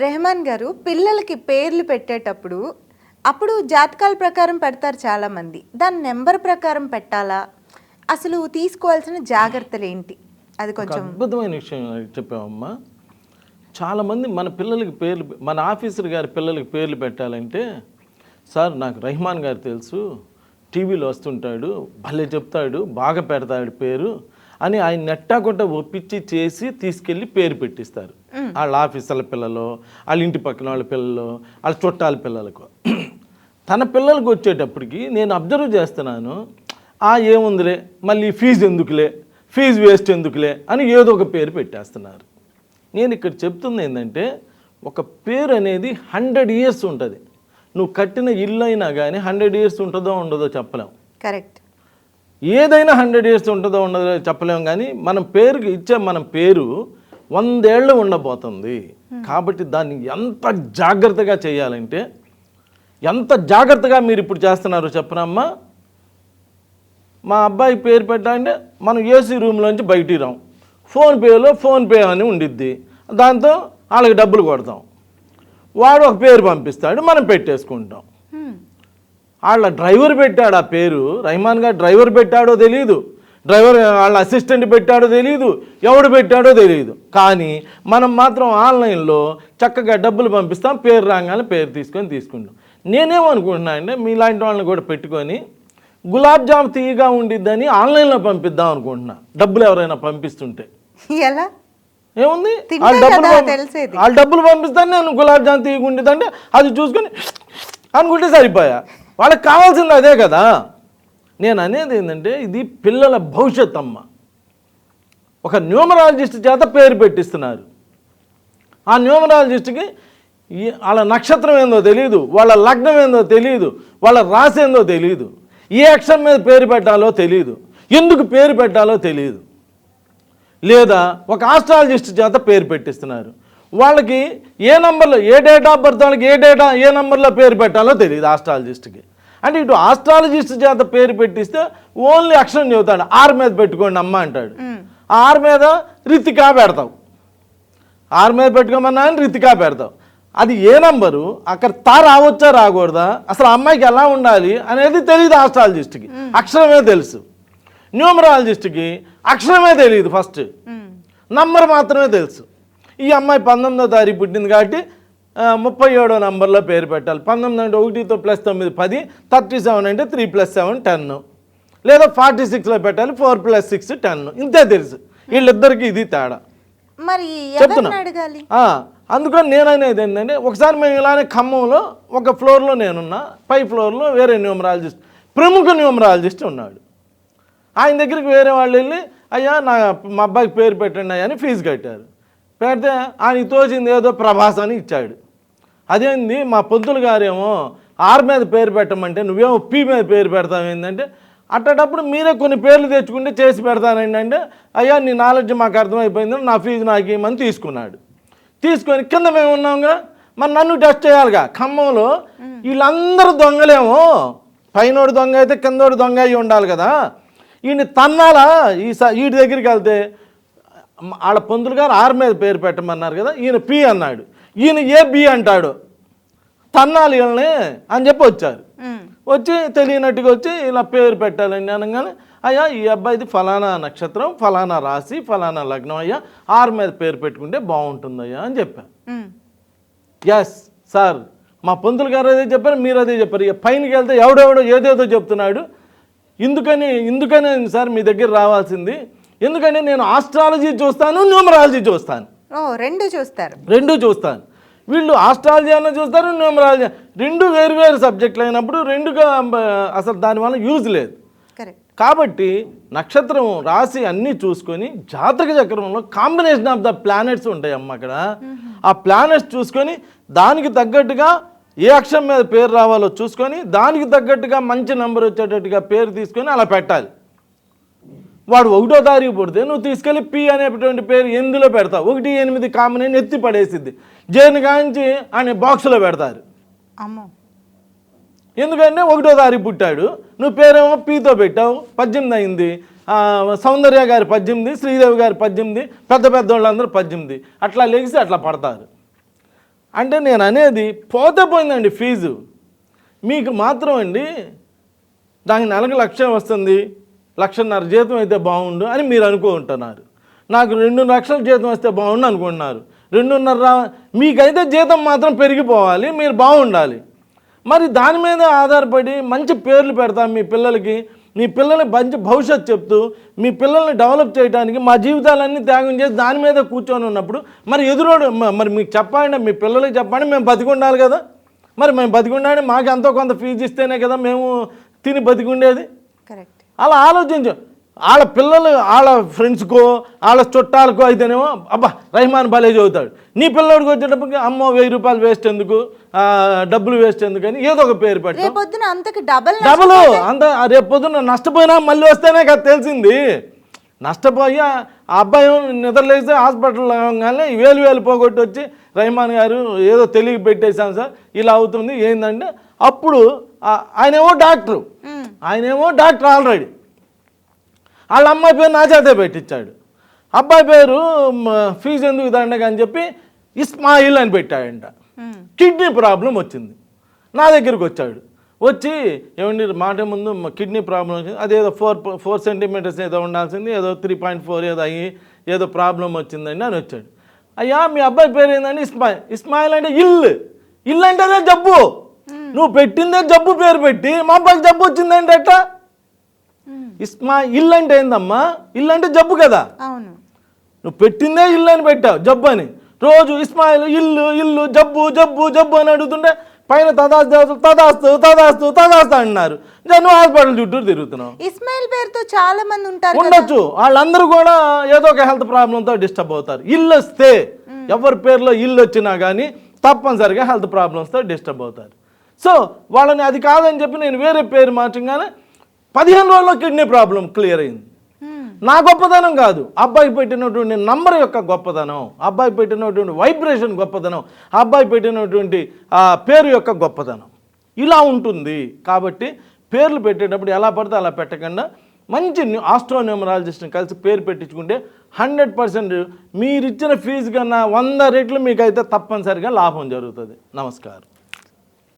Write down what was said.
రెహమాన్ గారు పిల్లలకి పేర్లు పెట్టేటప్పుడు అప్పుడు జాతకాల ప్రకారం పెడతారు చాలామంది. దాని నెంబర్ ప్రకారం పెట్టాలా? అసలు తీసుకోవాల్సిన జాగ్రత్తలు ఏంటి? అది ఒక కొంచెం అద్భుతమైన విషయం చెప్పామమ్మా చాలామంది మన పిల్లలకి పేర్లు మన ఆఫీసర్ గారి పిల్లలకి పేర్లు పెట్టాలంటే సార్ నాకు రెహమాన్ గారు తెలుసు. టీవీలో వస్తుంటాడు. భలే చెప్తాడు. బాగా పెడతాడు పేరు. అని ఆయన నెట్టాకొట్ట ఒప్పించి చేసి తీసుకెళ్ళి పేరు పెట్టిస్తారు. వాళ్ళ ఆఫీసర్ల పిల్లలు వాళ్ళ ఇంటి పక్కన వాళ్ళ పిల్లలు వాళ్ళ చుట్టాల పిల్లలకు. తన పిల్లలకు వచ్చేటప్పటికి నేను అబ్జర్వ్ చేస్తున్నాను ఆ ఏముందిలే? మళ్ళీ ఫీజు ఎందుకులే? ఫీజు వేస్ట్ ఎందుకులే? అని ఏదో ఒక పేరు పెట్టేస్తున్నారు. నేను ఇక్కడ చెప్తుంది ఏంటంటే ఒక పేరు అనేది హండ్రెడ్ ఇయర్స్ ఉంటుంది. నువ్వు కట్టిన ఇల్లు అయినా కానీ హండ్రెడ్ ఇయర్స్ ఉంటుందో ఉండదో చెప్పలేం. కరెక్ట్. ఏదైనా హండ్రెడ్ ఇయర్స్ ఉంటుందో ఉండదో చెప్పలేం కానీ మనం పేరుకి ఇచ్చే మన పేరు వందేళ్ళు ఉండబోతుంది. కాబట్టి దాన్ని ఎంత జాగ్రత్తగా చేయాలంటే ఎంత జాగ్రత్తగా మీరు ఇప్పుడు చేస్తున్నారో చెప్పనమ్మా మా అబ్బాయి పేరు పెట్టాలంటే మనం ఏసీ రూమ్లోంచి బయటికి రాం. ఫోన్పేలో ఫోన్పే అని ఉండిద్ది. దాంతో వాళ్ళకి డబ్బులు కొడతాం. వాడు ఒక పేరు పంపిస్తాడు మనం పెట్టేసుకుంటాం. వాళ్ళ డ్రైవర్ పెట్టాడు ఆ పేరు. రహమాన్ గారు డ్రైవర్ పెట్టాడో తెలియదు డ్రైవర్ వాళ్ళ అసిస్టెంట్ పెట్టాడో తెలియదు ఎవడు పెట్టాడో తెలియదు కానీ మనం మాత్రం ఆన్లైన్లో చక్కగా డబ్బులు పంపిస్తాం పేరు రాగానే పేరు తీసుకొని తీసుకుంటాం. నేనేమనుకుంటున్నా అంటే మీలాంటి వాళ్ళని కూడా పెట్టుకొని గులాబ్ జామ్ తీయగా ఉండిద్దని ఆన్లైన్లో పంపిద్దాం అనుకుంటున్నా. డబ్బులు ఎవరైనా పంపిస్తుంటే. ఎలా? ఏముంది? వాళ్ళ డబ్బులు. వాళ్ళ డబ్బులు పంపిస్తాను నేను గులాబ్ జామ్ తీయకుండేదంటే అది చూసుకొని అనుకుంటే సరిపోయా. వాళ్ళకి కావాల్సింది అదే కదా. నేను అనేది ఏంటంటే ఇది పిల్లల భవిష్యత్ అమ్మ ఒక న్యూమరాలజిస్ట్ చేత పేరు పెట్టిస్తున్నారు. ఆ న్యూమరాలజిస్ట్కి వాళ్ళ నక్షత్రం ఏందో తెలియదు వాళ్ళ లగ్నం ఏందో తెలియదు వాళ్ళ రాశి ఏందో తెలియదు ఏ అక్షరం మీద పేరు పెట్టాలో తెలియదు ఎందుకు పేరు పెట్టాలో తెలియదు లేదా ఒక ఆస్ట్రాలజిస్ట్ చేత పేరు పెట్టిస్తున్నారు. వాళ్ళకి ఏ నంబర్లో ఏ డేట్ ఆఫ్ బర్త్ వాళ్ళకి ఏ డేటా ఏ నంబర్లో పేరు పెట్టాలో తెలియదు ఆస్ట్రాలజిస్ట్కి. అంటే ఇటు ఆస్ట్రాలజిస్ట్ చేత పేరు పెట్టిస్తే ఓన్లీ అక్షరం చెబుతాడు ఆర్ మీద పెట్టుకోండి అమ్మ అంటాడు. ఆర్ మీద రితికా పెడతావు. ఆరు మీద పెట్టుకోమన్నా అని రితికా పెడతావు. అది ఏ నంబరు? అక్కడ తా రావచ్చా రాకూడదా? అసలు అమ్మాయికి ఎలా ఉండాలి అనేది తెలియదు ఆస్ట్రాలజిస్ట్కి. అక్షరమే తెలుసు. న్యూమరాలజిస్ట్కి అక్షరమే తెలియదు ఫస్ట్. నంబర్ మాత్రమే తెలుసు. ఈ అమ్మాయి పంతొమ్మిదో తారీఖు పుట్టింది కాబట్టి ముప్పై ఏడో నంబర్లో పేరు పెట్టాలి. పంతొమ్మిది అంటే ఒకటితో ప్లస్ తొమ్మిది పది థర్టీ సెవెన్ అంటే త్రీ ప్లస్ సెవెన్ టెన్. లేదా ఫార్టీ సిక్స్లో పెట్టాలి ఫోర్ ప్లస్ సిక్స్ టెన్. ఇంతే తెలుసు. వీళ్ళిద్దరికి ఇది తేడా. మరి చెప్తున్నా. అందుకని నేను అనేది ఏంటంటే ఒకసారి మేము ఇలానే ఖమ్మంలో ఒక ఫ్లోర్లో నేనున్నా పై ఫ్లోర్లో వేరే న్యూమరాలజిస్ట్ ప్రముఖ న్యూమరాలజిస్ట్ ఉన్నాడు. ఆయన దగ్గరికి వేరే వాళ్ళు వెళ్ళి అయ్యా నా మా అబ్బాయికి పేరు పెట్టండి అయ్యా అని ఫీజు కట్టారు. పెడితే ఆయనకి తోచింది ఏదో ప్రభాస్ అని ఇచ్చాడు. అదేంది? మా పొద్దులు గారేమో ఆర్ మీద పేరు పెట్టమంటే నువ్వేమో పీ మీద పేరు పెడతావు ఏంటంటే అట్టేటప్పుడు మీరే కొన్ని పేర్లు తెచ్చుకుంటే చేసి పెడతానండి అంటే అయ్యా నీ నాలెడ్జ్ మాకు అర్థమైపోయింది నా ఫీజు నాకు ఇవ్వమని తీసుకున్నాడు. తీసుకొని కింద మేము ఉన్నాంగా మరి నన్ను టెస్ట్ చేయాలిగా. ఖమ్మంలో వీళ్ళందరూ దొంగలేమో. పైనోడు దొంగ అయితే కిందోడు దొంగ అయి ఉండాలి కదా. ఈయన తన్నాలా? ఈ స- వీడి దగ్గరికి వెళ్తే ఆడ పంతులు గారు ఆర్ మీద పేరు పెట్టమన్నారు కదా ఈయన పి అన్నాడు. ఈయన ఏ బి అంటాడు? తన్నాలి వీళ్ళని అని చెప్పి వచ్చారు. వచ్చి తెలియనట్టుగా వచ్చి ఇలా పేరు పెట్టాలండి అనగానే అయ్యా ఈ అబ్బాయిది ఫలానా నక్షత్రం ఫలానా రాశి ఫలానా లగ్నం అయ్యా ఆరు మీద పేరు పెట్టుకుంటే బాగుంటుందయ్యా అని చెప్పాను. ఎస్ సార్ మా పంతులు గారు అదే చెప్పారు మీరు అదే చెప్పారు. ఇక పైనకి వెళ్తే ఎవడెవడో ఏదేదో చెప్తున్నాడు. ఎందుకని ఎందుకని సార్ మీ దగ్గర రావాల్సింది ఎందుకని నేను ఆస్ట్రాలజీ చూస్తాను న్యూమరాలజీ చూస్తాను. రెండు చూస్తారు. రెండు చూస్తాను. వీళ్ళు ఆస్ట్రాలజీ అన్న చూస్తారు న్యూమరాలజీ రెండు వేరు వేరు సబ్జెక్టులు అయినప్పుడు రెండుగా అసలు దానివల్ల యూజ్ లేదు. కరెక్ట్. కాబట్టి నక్షత్రం రాశి అన్నీ చూసుకొని జాతక చక్రంలో కాంబినేషన్ ఆఫ్ ద ప్లానెట్స్ ఉంటాయి అమ్మ అక్కడ ఆ ప్లానెట్స్ చూసుకొని దానికి తగ్గట్టుగా ఏ అక్షరం మీద పేరు రావాలో చూసుకొని దానికి తగ్గట్టుగా మంచి నెంబర్ వచ్చేటట్టుగా పేరు తీసుకొని అలా పెట్టాలి. వాడు ఒకటో తారీఖు పుడితే నువ్వు తీసుకెళ్ళి పి అనేటువంటి పేరు ఎందులో పెడతావు? ఒకటి ఎనిమిది కామన్ ఎత్తి పడేసిద్ది. జైన్ కాంచి అనే బాక్స్లో పెడతారు. అమ్మో. ఎందుకంటే ఒకటో తారీఖు పుట్టాడు. నువ్వు పేరేమో పీతో పెట్టావు. పద్దెనిమిది అయింది. సౌందర్య గారి పద్దెనిమిది శ్రీదేవి గారి పద్దెనిమిది పెద్ద పెద్ద వాళ్ళందరూ పద్దెనిమిది. అట్లా లెగిసి అట్లా పడతారు. అంటే నేను అనేది పోతే పోయిందండి ఫీజు. మీకు మాత్రం అండి దానికి నెలకు లక్ష వస్తుంది. లక్షన్నర జీతం అయితే బాగుండు అని మీరు అనుకుంటున్నారు. నాకు రెండు లక్షల జీతం వస్తే బాగుండు అనుకుంటున్నారు. రెండున్నర మీకైతే జీతం మాత్రం పెరిగిపోవాలి మీరు బాగుండాలి. మరి దాని మీద ఆధారపడి మంచి పేర్లు పెడతాం మీ పిల్లలకి. మీ పిల్లల్ని మంచి భవిష్యత్తు చెప్తూ మీ పిల్లల్ని డెవలప్ చేయడానికి మా జీవితాలన్నీ త్యాగం చేసి దాని మీద కూర్చొని ఉన్నప్పుడు మరి ఎదురోడు మరి మీకు చెప్పండి మీ పిల్లలకి చెప్పండి మేము బతికుండాలి కదా. మరి మేము బతికుండాలి మాకు ఎంతో కొంత ఫీజు ఇస్తేనే కదా మేము తిని బతికుండేది. కరెక్ట్. అలా ఆలోచించు. వాళ్ళ పిల్లలు వాళ్ళ ఫ్రెండ్స్కో వాళ్ళ చుట్టాలకో అయితేనేమో అబ్బా రహమాన్ భలే చదువుతాడు. నీ పిల్లోడికి వచ్చేటప్పటికి అమ్మో వెయ్యి రూపాయలు వేస్ట్ ఎందుకు? డబ్బులు వేస్ట్ ఎందుకు అని ఏదో ఒక పేరు పెట్టు రేపొద్దున డబల్ డబుల్! అంత రేపు పొద్దున్న నష్టపోయినా మళ్ళీ వస్తేనే కదా తెలిసింది. నష్టపోయి ఆ అబ్బాయి నిద్రలేస్తే హాస్పిటల్ కానీ వేలు వేలు పోగొట్టి వచ్చి రహమాన్ గారు ఏదో తెలియ పెట్టేశాను సార్ ఇలా అవుతుంది. ఏంటంటే అప్పుడు ఆ- ఆయనేమో డాక్టరు. ఆయనేమో డాక్టర్ ఆల్రెడీ. వాళ్ళ అమ్మాయి పేరు నా చేతే పెట్టించాడు అబ్బాయి పేరు ఫీజు ఎందుకు దండగ అని చెప్పి ఇస్మాయిల్ అని పెట్టాడంట. కిడ్నీ ప్రాబ్లం వచ్చింది. నా దగ్గరికి వచ్చాడు. వచ్చి ఏమండి మాట ముందు కిడ్నీ ప్రాబ్లం వచ్చింది. అదేదో ఫోర్ ఫోర్ సెంటీమీటర్స్ ఏదో ఉండాల్సింది ఏదో త్రీ పాయింట్ ఫోర్ ఏదో అయ్యి ఏదో ప్రాబ్లం వచ్చిందండి అని వచ్చాడు. అయ్యా మీ అబ్బాయి పేరు ఏందండి? ఇస్మాయిల్. ఇస్మాయిల్ అంటే ఇల్లు. ఇల్లు అంటే అదే జబ్బు. నువ్వు పెట్టిందే జబ్బు పేరు పెట్టి మా అబ్బాయికి జబ్బు వచ్చిందంటే ఎట్టా ఇస్మా ఇల్లు అంటే ఏందమ్మా? ఇల్లు అంటే జబ్బు కదా. అవును. నువ్వు పెట్టిందే ఇల్లు అని పెట్టావు జబ్బు అని. రోజు ఇస్మాయిల్ ఇల్లు ఇల్లు జబ్బు జబ్బు జబ్బు అని అడుగుతుంటే పైన తదాస్తు తదాస్తు తదాస్తు తదాస్తు అంటున్నారు. నువ్వు హాస్పిటల్ చుట్టూ తిరుగుతున్నావు. ఇస్మాయిల్ పేరుతో చాలా మంది ఉంటారు ఉండొచ్చు. వాళ్ళందరూ కూడా ఏదో ఒక హెల్త్ ప్రాబ్లంతో డిస్టర్బ్ అవుతారు. ఇల్లు వస్తే ఎవరి పేరులో ఇల్లు వచ్చినా కానీ తప్పనిసరిగా హెల్త్ ప్రాబ్లమ్స్తో డిస్టర్బ్ అవుతారు. సో వాళ్ళని అది కాదని చెప్పి నేను వేరే పేరు మార్చగానే పదిహేను రోజుల్లో కిడ్నీ ప్రాబ్లం క్లియర్ అయింది. నా గొప్పతనం కాదు. అబ్బాయి పెట్టినటువంటి నంబర్ యొక్క గొప్పతనం. అబ్బాయి పెట్టినటువంటి వైబ్రేషన్ గొప్పతనం. అబ్బాయి పెట్టినటువంటి ఆ పేరు యొక్క గొప్పతనం. ఇలా ఉంటుంది. కాబట్టి పేర్లు పెట్టేటప్పుడు ఎలా పడితే అలా పెట్టకుండా మంచి ఆస్ట్రోన్యూమరాలజిస్ట్ని కలిసి పేరు పెట్టించుకుంటే హండ్రెడ్ పర్సెంట్ మీరు ఇచ్చిన ఫీజు కన్నా వంద రెట్లు మీకైతే తప్పనిసరిగా లాభం జరుగుతుంది. నమస్కారం.